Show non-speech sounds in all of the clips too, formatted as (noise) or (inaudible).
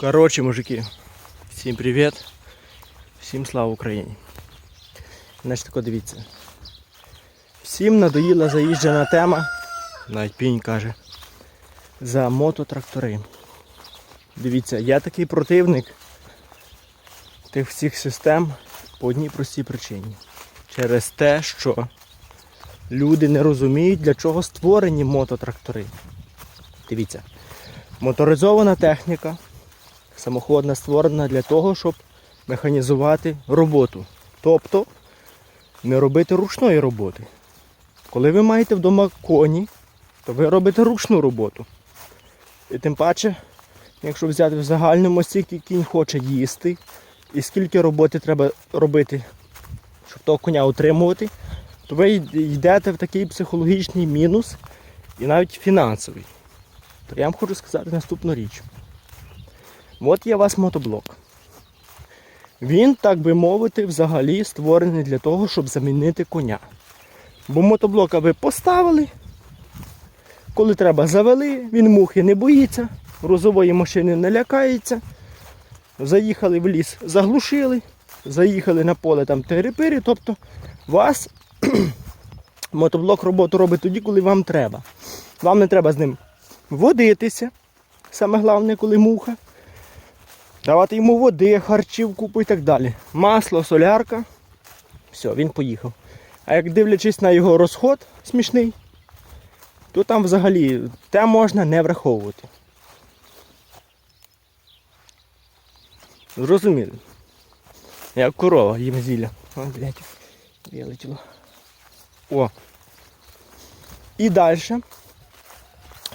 Коротше, мужики, всім привіт. Всім слава Україні. Значить тако дивіться. Всім надоїла заїжджена тема, навіть пінь каже, за мототрактори. Дивіться, я такий противник тих всіх систем по одній простій причині. Через те, що люди не розуміють, для чого створені мототрактори. Дивіться, моторизована техніка самоходна створена для того, щоб механізувати роботу. Тобто не робити ручної роботи. Коли ви маєте вдома коні, то ви робите ручну роботу. І тим паче, якщо взяти в загальному, скільки кінь хоче їсти, і скільки роботи треба робити, щоб того коня утримувати, то ви йдете в такий психологічний мінус і навіть фінансовий. То я вам хочу сказати наступну річ. От є у вас мотоблок. Він, так би мовити, взагалі створений для того, щоб замінити коня. Бо мотоблока ви поставили, коли треба завели, він мухи не боїться, грузової машини не лякається. Заїхали в ліс, заглушили, заїхали на поле там терепири, тобто вас (clears throat) мотоблок роботу робить тоді, коли вам треба. Вам не треба з ним водитися, саме головне, коли муха давати йому води, харчів, купу і так далі. Масло, солярка. Все, він поїхав. А як дивлячись на його розход смішний, то там взагалі те можна не враховувати. Зрозуміли? Як корова їм зілля. О, блядь, вилетіло. О. І далі.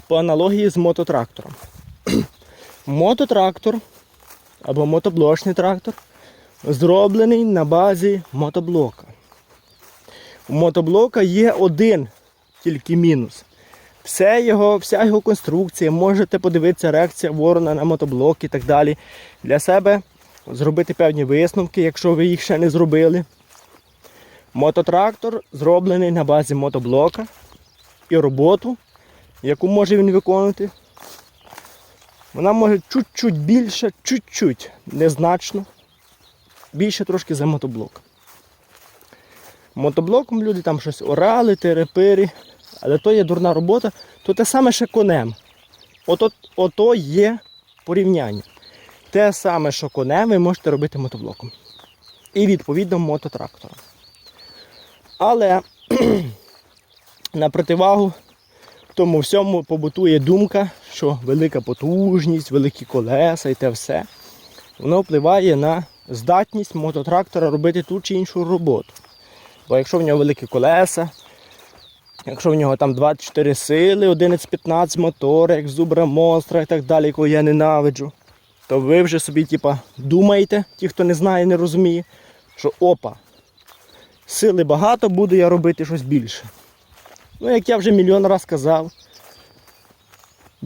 По аналогії з мототрактором. (clears throat) Мототрактор або мотоблочний трактор зроблений на базі мотоблока. У мотоблока є один тільки мінус. Все його, вся його конструкція, можете подивитися реакція ворона на мотоблок і так далі. Для себе зробити певні висновки, якщо ви їх ще не зробили. Мототрактор зроблений на базі мотоблока і роботу, яку може він виконувати, вона може чуть-чуть більше, чуть-чуть, незначно. Більше трошки за мотоблок. Мотоблоком люди там щось орали, терепири, але то є дурна робота, то те саме ще конем. Ото, ото є порівняння. Те саме, що конем ви можете робити мотоблоком. І відповідно мототрактором. Але на противагу тому всьому побутує думка, що велика потужність, великі колеса і те все, воно впливає на здатність мототрактора робити ту чи іншу роботу. Бо якщо в нього великі колеса, якщо в нього там 24 сили, 11-15 мотори, як зубра монстра і так далі, якого я ненавиджу, то ви вже собі типа, думаєте, ті, хто не знає, не розуміє, що опа, сили багато, буду я робити щось більше. Ну, як я вже мільйон раз казав,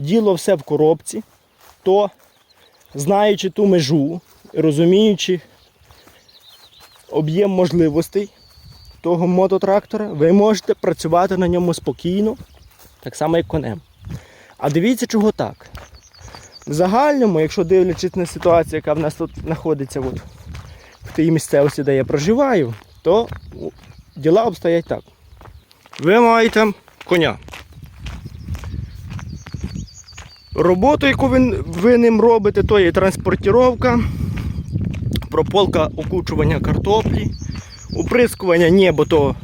діло все в коробці, то знаючи ту межу, розуміючи об'єм можливостей того мототрактора, ви можете працювати на ньому спокійно, так само як конем. А дивіться, чого так. В загальному, якщо дивлячись на ситуацію, яка в нас тут знаходиться от, в тій місцевості, де я проживаю, то діла обстоять так. Ви маєте коня. Роботу, яку ви, ви ним робите, то є транспортіровка, прополка окучування картоплі, уприскування ні, бо то,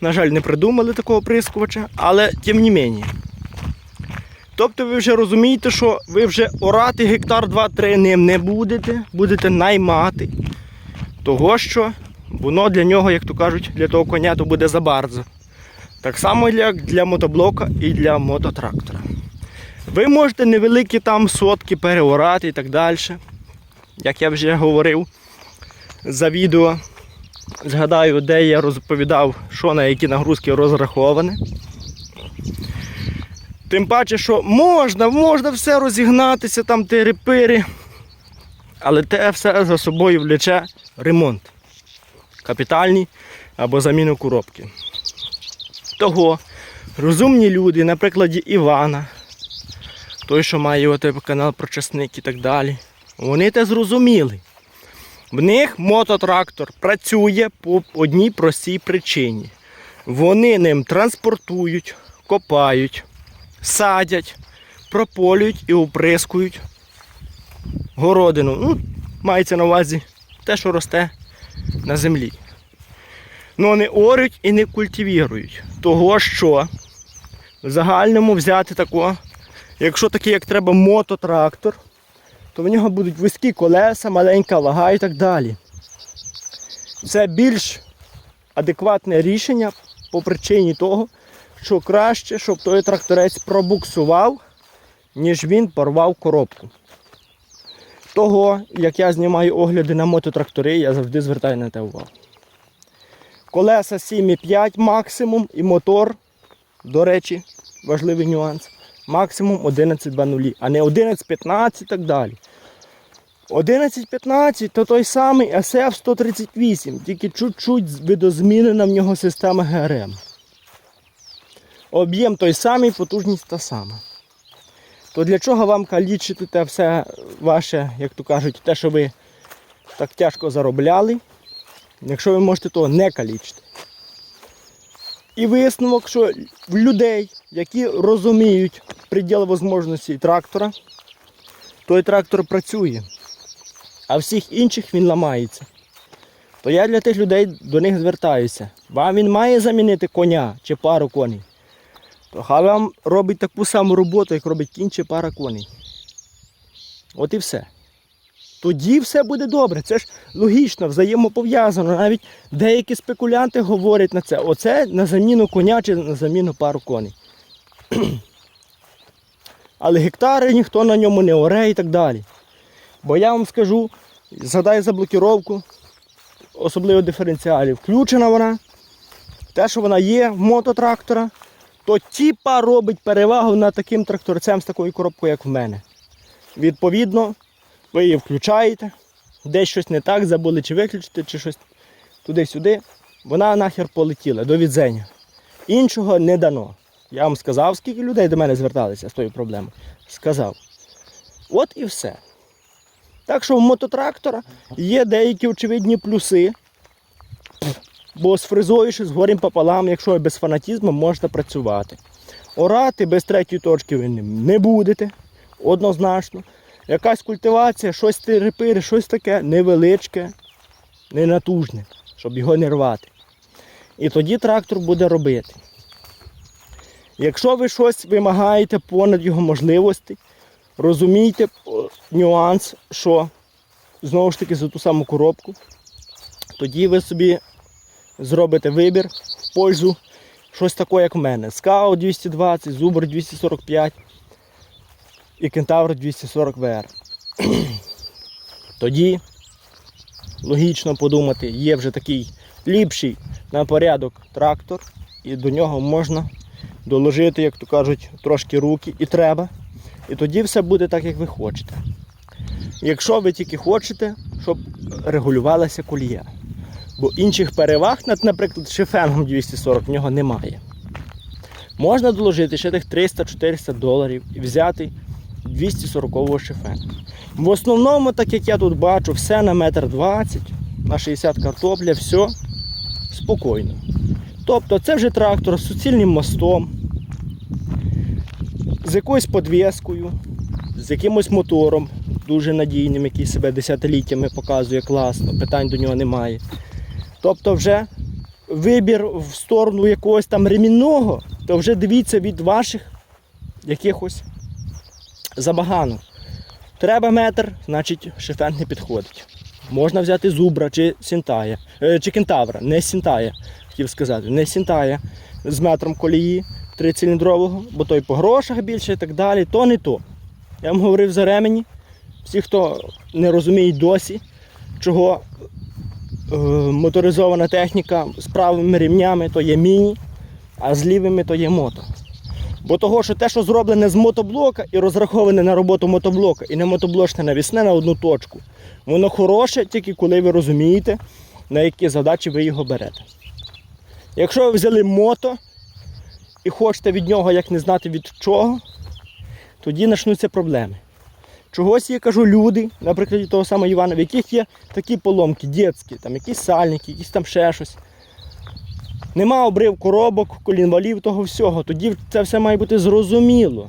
на жаль, не придумали такого оприскувача, але тим не менше. Тобто ви вже розумієте, що ви вже орати гектар 2-3 ним не будете, будете наймати. Того що воно для нього, як то кажуть, для того коня то буде забарзо. Так само як для мотоблока і для мототрактора. Ви можете невеликі там сотки переорати і так далі. Як я вже говорив за відео, згадаю, де я розповідав, що на які нагрузки розраховане. Тим паче, що можна, можна все розігнатися, там терепири, але те все за собою влече ремонт. Капітальний або заміну коробки. Того розумні люди, на прикладі Івана, той, що має от канал про часник і так далі. Вони те зрозуміли. В них мототрактор працює по одній простій причині. Вони ним транспортують, копають, садять, прополюють і оприскують городину. Ну, мається на увазі те, що росте на землі. Ну не орють і не культивірують. Того, що в загальному взяти тако, якщо такий, як треба, мототрактор, то в нього будуть вузькі колеса, маленька вага і так далі. Це більш адекватне рішення по причині того, що краще, щоб той тракторець пробуксував, ніж він порвав коробку. Того, як я знімаю огляди на мототрактори, я завжди звертаю на те увагу. Колеса 7,5 максимум і мотор, до речі, важливий нюанс, максимум 11,20, а не 11,15 і так далі. 11.15 то той самий SF 138, тільки чуть-чуть видозмінена в нього система ГРМ. Об'єм той самий, потужність та сама. То для чого вам калічити те все ваше, як то кажуть, те, що ви так тяжко заробляли, якщо ви можете того не калічити. І висновок, що в людей, які розуміють приділ можливості трактора, той трактор працює а всіх інших він ламається. То я для тих людей до них звертаюся. Вам він має замінити коня чи пару коней. То хай вам робить таку саму роботу, як робить кінь чи пара коней. От і все. Тоді все буде добре. Це ж логічно, взаємопов'язано. Навіть деякі спекулянти говорять на це. Оце на заміну коня чи на заміну пару коней. Але гектари ніхто на ньому не оре і так далі. Бо я вам скажу, згадай за блокіровку, особливо диференціалів. Включена вона, те, що вона є в мототрактора, то тіпа робить перевагу над таким тракторцем з такою коробкою, як в мене. Відповідно, ви її включаєте, десь щось не так, забули чи виключити, чи щось туди-сюди. Вона нахер полетіла до відзення. Іншого не дано. Я вам сказав, скільки людей до мене зверталися з тою проблемою. Сказав. От і все. Так що в мототрактора є деякі очевидні плюси. Бо з фрезою ще з горем пополам, якщо ви без фанатізму, можете працювати. Орати без третьої точки ви не будете. Однозначно. Якась культивація, щось тирипири, щось таке невеличке, ненатужне, щоб його не рвати. І тоді трактор буде робити. Якщо ви щось вимагаєте понад його можливості, розумійте нюанс, що знову ж таки за ту саму коробку, тоді ви собі зробите вибір в пользу щось таке, як в мене. Скаут 220, Зубр 245 і Кентавр 240 VR. (clears throat) Тоді логічно подумати, є вже такий ліпший на порядок трактор, і до нього можна доложити, як то кажуть, трошки руки і треба. І тоді все буде так, як ви хочете. Якщо ви тільки хочете, щоб регулювалася колія. Бо інших переваг, над, наприклад, шифенгом 240 в нього немає. Можна доложити ще тих 300-400 доларів і взяти 240 шифенгу. В основному, так як я тут бачу, все на метр 20, на 60 картопля, все спокійно. Тобто це вже трактор з суцільним мостом, з якоюсь подвіскою, з якимось мотором, дуже надійним, який себе десятиліттями показує класно, питань до нього немає. Тобто вже вибір в сторону якогось там ремінного, то вже дивіться від ваших якихось забаганок. Треба метр, значить шифент не підходить. Можна взяти зубра чи сінтая, е, чи кентавра, не сінтая, хотів сказати, не сінтая з метром колії трициліндрового, бо той по грошах більше і так далі, то не то. Я вам говорив за ремені. Всі, хто не розуміє досі, чого е, моторизована техніка з правими рівнями, то є міні, а з лівими то є мото. Бо того, що те, що зроблене з мотоблока і розраховане на роботу мотоблока, і не мотоблочне навісне на одну точку, воно хороше тільки коли ви розумієте, на які задачі ви його берете. Якщо ви взяли мото і хочете від нього як не знати від чого, тоді почнуться проблеми. Чогось я кажу люди, наприклад, того самого Івана, в яких є такі поломки, дітські, там якісь сальники, якісь там ще щось. Нема обрив коробок, колінвалів, того всього. Тоді це все має бути зрозуміло.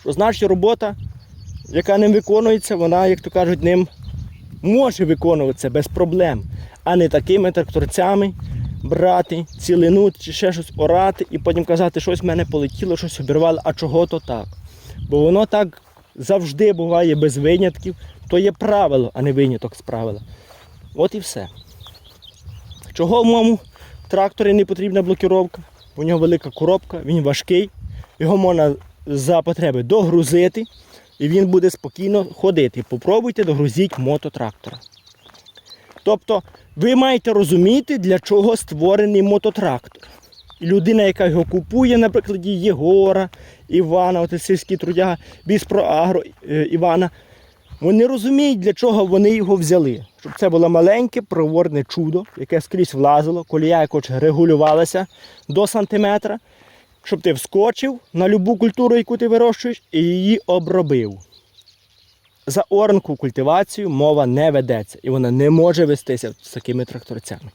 Що значить робота, яка ним виконується, вона, як то кажуть, ним може виконуватися без проблем, а не такими тракторцями брати, цілину чи ще щось орати і потім казати, щось в мене полетіло, щось обірвало, а чого то так. Бо воно так завжди буває без винятків, то є правило, а не виняток з правила. От і все. Чого в моєму тракторі не потрібна блокіровка? У нього велика коробка, він важкий, його можна за потреби догрузити, і він буде спокійно ходити. Попробуйте догрузіть мототрактора. Тобто ви маєте розуміти, для чого створений мототрактор. Людина, яка його купує, на прикладі Єгора, Івана, от сільські трудяга, Біспроагро е, Івана, вони розуміють, для чого вони його взяли. Щоб це було маленьке проворне чудо, яке скрізь влазило, колія якось регулювалася до сантиметра, щоб ти вскочив на любу культуру, яку ти вирощуєш, і її обробив. За оранку культивацію мова не ведеться, і вона не може вестися з такими тракторцями.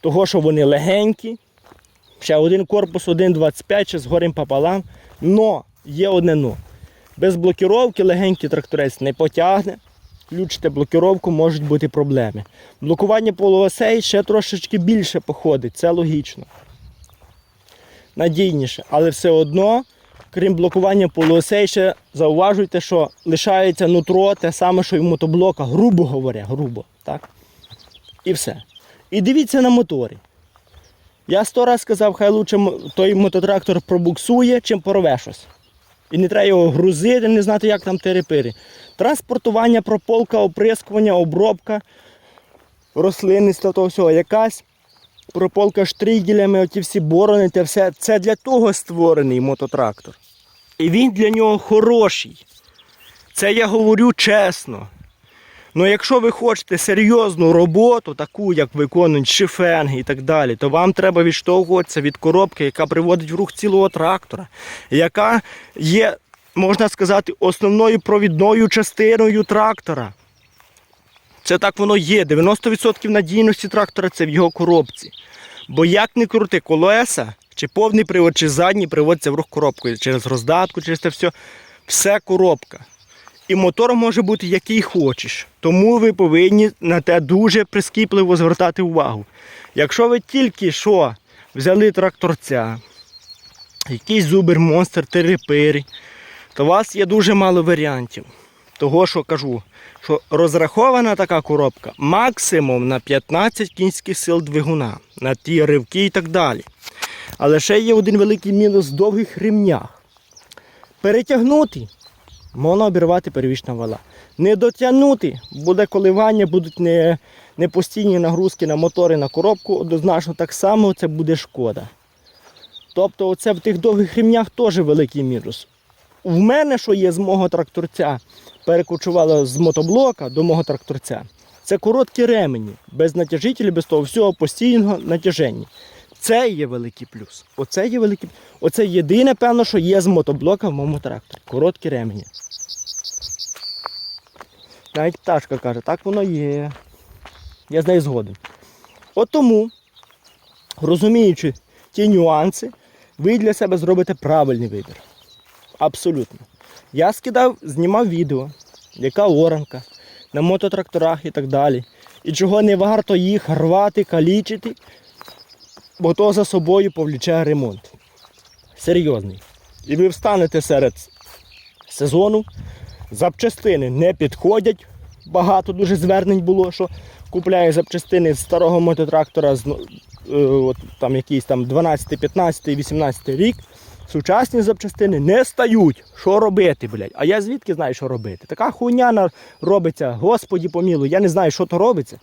Того, що вони легенькі, ще один корпус, 1,25 чи з горем пополам. Но є одне но. Без блокіровки легенький тракторець не потягне. Включите блокіровку, можуть бути проблеми. Блокування полуосей ще трошечки більше походить, це логічно. Надійніше, але все одно, крім блокування полуосей, ще зауважуйте, що лишається нутро те саме, що в мотоблока, грубо говоря, грубо. Так? І все. І дивіться на моторі. Я сто раз сказав, хай лучше той мототрактор пробуксує, чим порве щось. І не треба його грузити, не знати, як там терепири. Транспортування, прополка, оприскування, обробка, рослинництво, того всього. Якась прополка штригелями, оті всі борони, те все. Це для того створений мототрактор. І він для нього хороший. Це я говорю чесно. Ну якщо ви хочете серйозну роботу, таку, як виконують шифенги і так далі, то вам треба відштовхуватися від коробки, яка приводить в рух цілого трактора, яка є, можна сказати, основною провідною частиною трактора. Це так воно є. 90% надійності трактора це в його коробці. Бо як не крути колеса, чи повний привод, чи задній приводиться в рух коробкою через роздатку, через це все. Все коробка. І мотор може бути який хочеш. Тому ви повинні на те дуже прискіпливо звертати увагу. Якщо ви тільки що взяли тракторця, якийсь зубер монстр, терепири, то у вас є дуже мало варіантів. Того, що кажу, що розрахована така коробка максимум на 15 кінських сил двигуна, на ті ривки і так далі. Але ще є один великий мінус в довгих ремнях. Перетягнути можна обірвати перевічна вала. Не дотягнути, буде коливання, будуть не, не постійні нагрузки на мотори, на коробку, однозначно так само це буде шкода. Тобто оце в тих довгих ремнях теж великий мінус. В мене, що є з мого тракторця, перекочувало з мотоблока до мого тракторця. Це короткі ремені, без натяжителів, без того всього постійного натяження. Це є великий плюс. Оце є великий Оце єдине, певно, що є з мотоблока в моєму тракторі. Короткі ремені. Навіть пташка каже, так воно є. Я з нею згоден. От тому, розуміючи ті нюанси, ви для себе зробите правильний вибір. Абсолютно. Я скидав, знімав відео, яка оранка на мототракторах і так далі. І чого не варто їх рвати, калічити, бо то за собою повліче ремонт. Серйозний. І ви встанете серед сезону, запчастини не підходять. Багато дуже звернень було, що купляє запчастини з старого мототрактора з, е, от, там якийсь там 12, 15, 18 рік. Сучасні запчастини не стають. Що робити, блядь? А я звідки знаю, що робити? Така хуйня робиться, господі помілуй, я не знаю, що то робиться.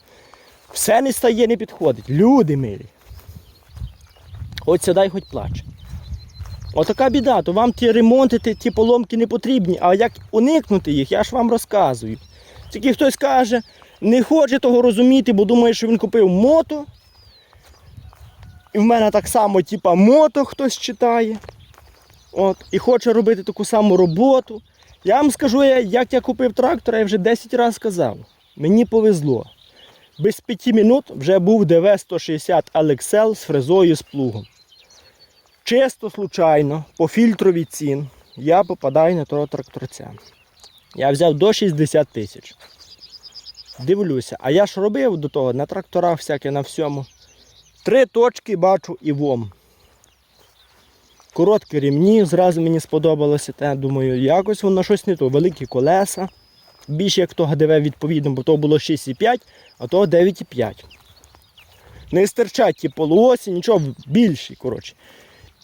Все не стає, не підходить. Люди милі. От сідай, хоч плач. Отака біда, то вам ті ремонти, ті, ті поломки не потрібні. А як уникнути їх, я ж вам розказую. Тільки хтось каже, не хоче того розуміти, бо думає, що він купив мото. І в мене так само, типа, мото хтось читає. От, і хоче робити таку саму роботу. Я вам скажу, як я купив трактор, я вже 10 разів сказав. Мені повезло. Без 5 минут вже був ДВ-160 Алексел з фрезою з плугом. Чисто случайно, по фільтрові цін, я попадаю на того тракторця. Я взяв до 60 тисяч. Дивлюся, а я ж робив до того на тракторах всяке на всьому. Три точки бачу і вом. Короткі рівні, зразу мені сподобалося те. Думаю, якось воно щось не то. Великі колеса. Більше як того ГДВ відповідно, бо то було 6,5, а то 9,5. Не стирчать ті полуосі, нічого більші, коротше.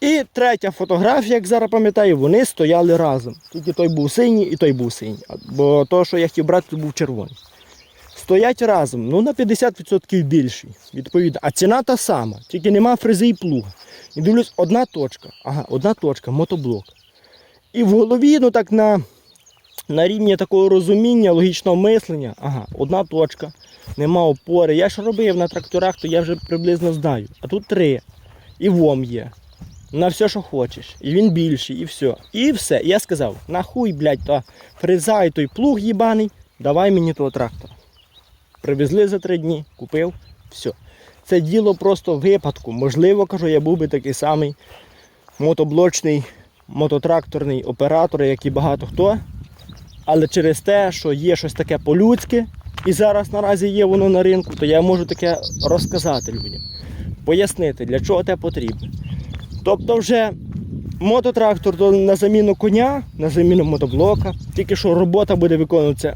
І третя фотографія, як зараз пам'ятаю, вони стояли разом. Тільки той був синій і той був синій. Бо то, що я хотів брати, то був червоний. Стоять разом, ну на 50% більший, відповідно. А ціна та сама, тільки нема фрези і плуга. І дивлюсь, одна точка. Ага, одна точка, мотоблок. І в голові, ну так на, на рівні такого розуміння, логічного мислення, ага, одна точка, нема опори. Я ж робив на тракторах, то я вже приблизно знаю. А тут три. І вом є. На все, що хочеш. І він більший, і все. І все. І я сказав, нахуй, блядь, та фреза і той плуг їбаний, давай мені того трактора. Привезли за три дні, купив, все. Це діло просто випадку. Можливо, кажу, я був би такий самий мотоблочний, мототракторний оператор, як і багато хто. Але через те, що є щось таке по-людськи, і зараз наразі є воно на ринку, то я можу таке розказати людям, пояснити, для чого те потрібно. Тобто вже мототрактор то на заміну коня, на заміну мотоблока, тільки що робота буде виконуватися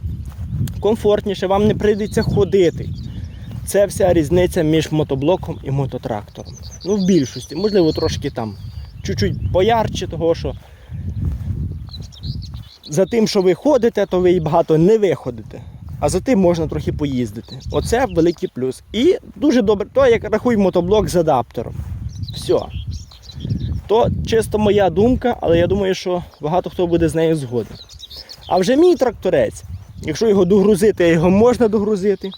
комфортніше, вам не прийдеться ходити. Це вся різниця між мотоблоком і мототрактором. Ну, в більшості, можливо, трошки там чуть-чуть поярче, того що за тим, що ви ходите, то ви і багато не виходите. А за тим можна трохи поїздити. Оце великий плюс. І дуже добре, то як рахуй мотоблок з адаптером. Все. То чисто моя думка, але я думаю, що багато хто буде з нею згоден. А вже мій тракторець, якщо його догрузити, його можна догрузити,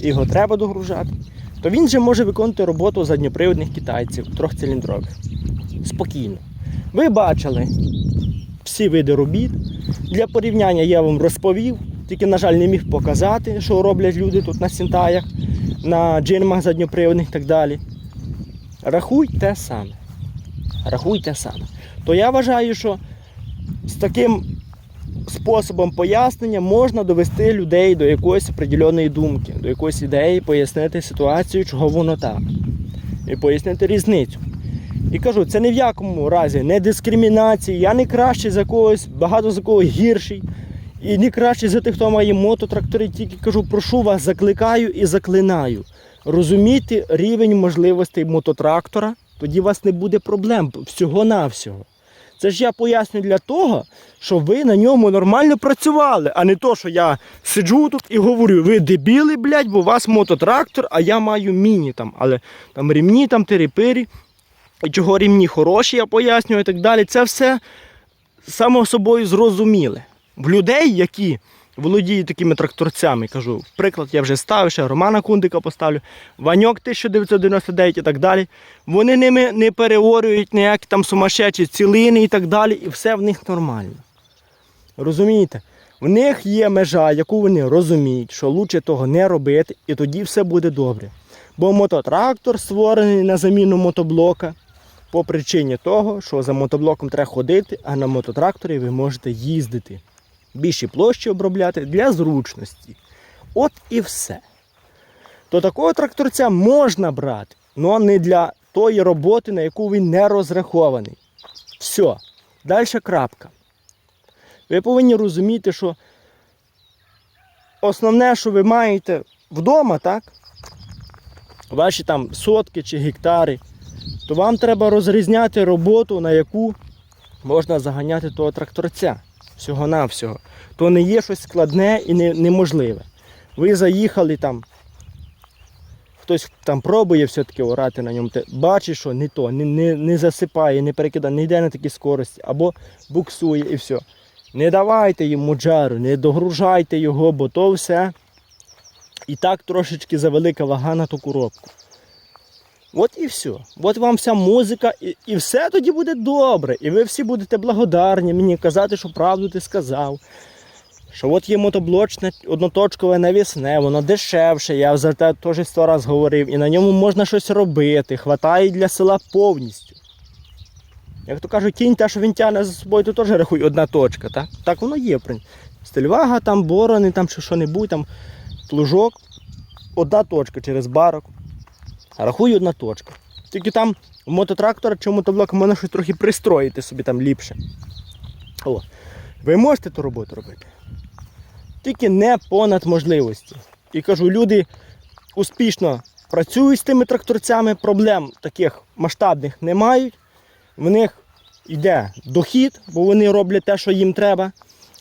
його треба догружати, то він вже може виконувати роботу задньоприводних китайців, трьохциліндрових. Спокійно. Ви бачили всі види робіт. Для порівняння я вам розповів, тільки, на жаль, не міг показати, що роблять люди тут на сінтаях, на джинмах задньоприводних і так далі. Рахуй те саме. Рахуй те саме. То я вважаю, що з таким способом пояснення можна довести людей до якоїсь определеної думки, до якоїсь ідеї, пояснити ситуацію, чого воно так. І пояснити різницю. І кажу, це ні в якому разі не дискримінація. Я не кращий за когось, багато за когось гірший. І не кращий за тих, хто має мототрактори, тільки кажу, прошу вас, закликаю і заклинаю. Розумійте рівень можливостей мототрактора, тоді у вас не буде проблем всього-навсього. Це ж я поясню для того, що ви на ньому нормально працювали, а не то, що я сиджу тут і говорю, ви дебіли, блядь, бо у вас мототрактор, а я маю міні там, але там рівні, там терепирі, і чого рівні хороші, я пояснюю і так далі. Це все само собою зрозуміле. В людей, які володіють такими тракторцями, кажу, приклад я вже ставив, ще Романа Кундика поставлю, Ваньок 1999 і так далі. Вони ними не переорюють ніякі там сумасшедші цілини і так далі, і все в них нормально. Розумієте? В них є межа, яку вони розуміють, що краще того не робити, і тоді все буде добре. Бо мототрактор створений на заміну мотоблока по причині того, що за мотоблоком треба ходити, а на мототракторі ви можете їздити. Більші площі обробляти для зручності. От і все. То такого тракторця можна брати, але не для тої роботи, на яку він не розрахований. Все. Далі крапка. Ви повинні розуміти, що основне, що ви маєте вдома, так? Ваші там сотки чи гектари, то вам треба розрізняти роботу, на яку можна заганяти того тракторця. Всього-навсього. То не є щось складне і не, неможливе. Ви заїхали там, хтось там пробує все-таки орати на ньому, бачить, що не то, не, не, не засипає, не перекидає, не йде на такі скорості, або буксує і все. Не давайте йому джару, не догружайте його, бо то все і так трошечки завелика вага на ту коробку. От і все. От вам вся музика, і, і все тоді буде добре. І ви всі будете благодарні мені казати, що правду ти сказав. Що от є мотоблочне одноточкове навісне, воно дешевше, я за те теж сто раз говорив, і на ньому можна щось робити, хватає для села повністю. Як то кажуть, кінь те, що він тягне за собою, то теж рахуй одна точка, так? Так воно є. Стельвага, там борони, там чи що-небудь, там плужок, одна точка через барок. Рахуй одна точка. Тільки там у мототрактора чи у мотоблока можна щось трохи пристроїти собі там ліпше. О, ви можете ту роботу робити. Тільки не понад можливості. І кажу, люди успішно працюють з тими тракторцями, проблем таких масштабних не мають. В них йде дохід, бо вони роблять те, що їм треба.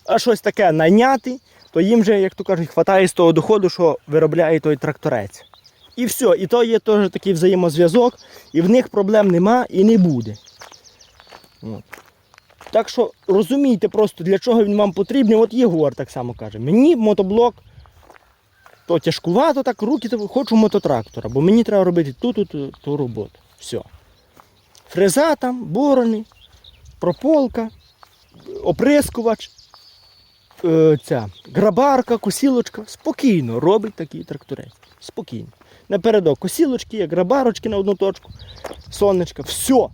А щось таке найняти, то їм вже, як то кажуть, хватає з того доходу, що виробляє той тракторець. І все, і то є теж такий взаємозв'язок, і в них проблем нема і не буде. От. Так що розумійте просто, для чого він вам потрібен. От Єгор так само каже. Мені мотоблок то тяжкувато, так руки хочу мототрактора, бо мені треба робити ту ту ту, ту роботу. Все. Фреза там, борони, прополка, оприскувач, е, ця грабарка, косілочка. Спокійно робить такий тракторець. Спокійно. Напередок косілочки, є грабарочки на одну точку, сонечка, все.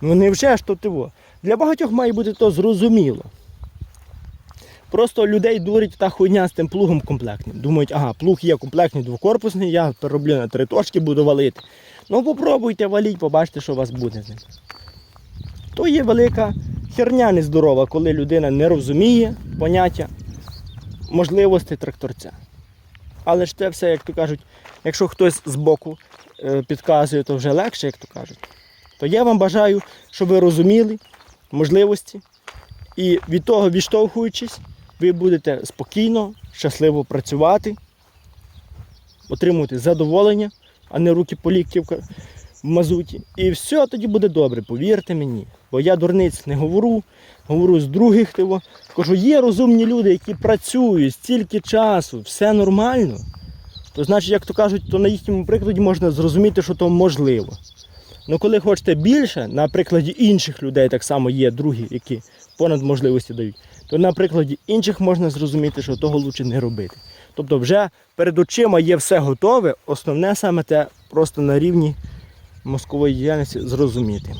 Ну невже ж то тиво? Для багатьох має бути то зрозуміло. Просто людей дурить та хуйня з тим плугом комплектним. Думають, ага, плуг є комплектний двокорпусний, я перероблю на три точки, буду валити. Ну попробуйте валіть, побачите, що у вас буде з ним. То є велика херня нездорова, коли людина не розуміє поняття можливостей тракторця. Але ж це все, як то кажуть, якщо хтось збоку е, підказує, то вже легше, як то кажуть. То я вам бажаю, щоб ви розуміли можливості. І від того, відштовхуючись, ви будете спокійно, щасливо працювати, отримувати задоволення, а не руки по лікті в мазуті. І все тоді буде добре, повірте мені. Бо я дурниць не говорю, говорю з других. Кажу, є розумні люди, які працюють стільки часу, все нормально. То значить, як то кажуть, то на їхньому прикладі можна зрозуміти, що то можливо. Ну коли хочете більше, на прикладі інших людей так само є другі, які понад можливості дають, то на прикладі інших можна зрозуміти, що того краще не робити. Тобто вже перед очима є все готове, основне саме те просто на рівні мозкової діяльності зрозуміти.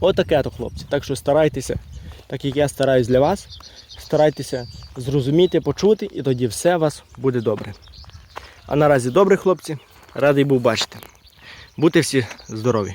Отаке то, хлопці. Так що старайтеся, так як я стараюсь для вас, старайтеся зрозуміти, почути, і тоді все у вас буде добре. А наразі добре, хлопці, радий був бачити. Будьте всі здорові!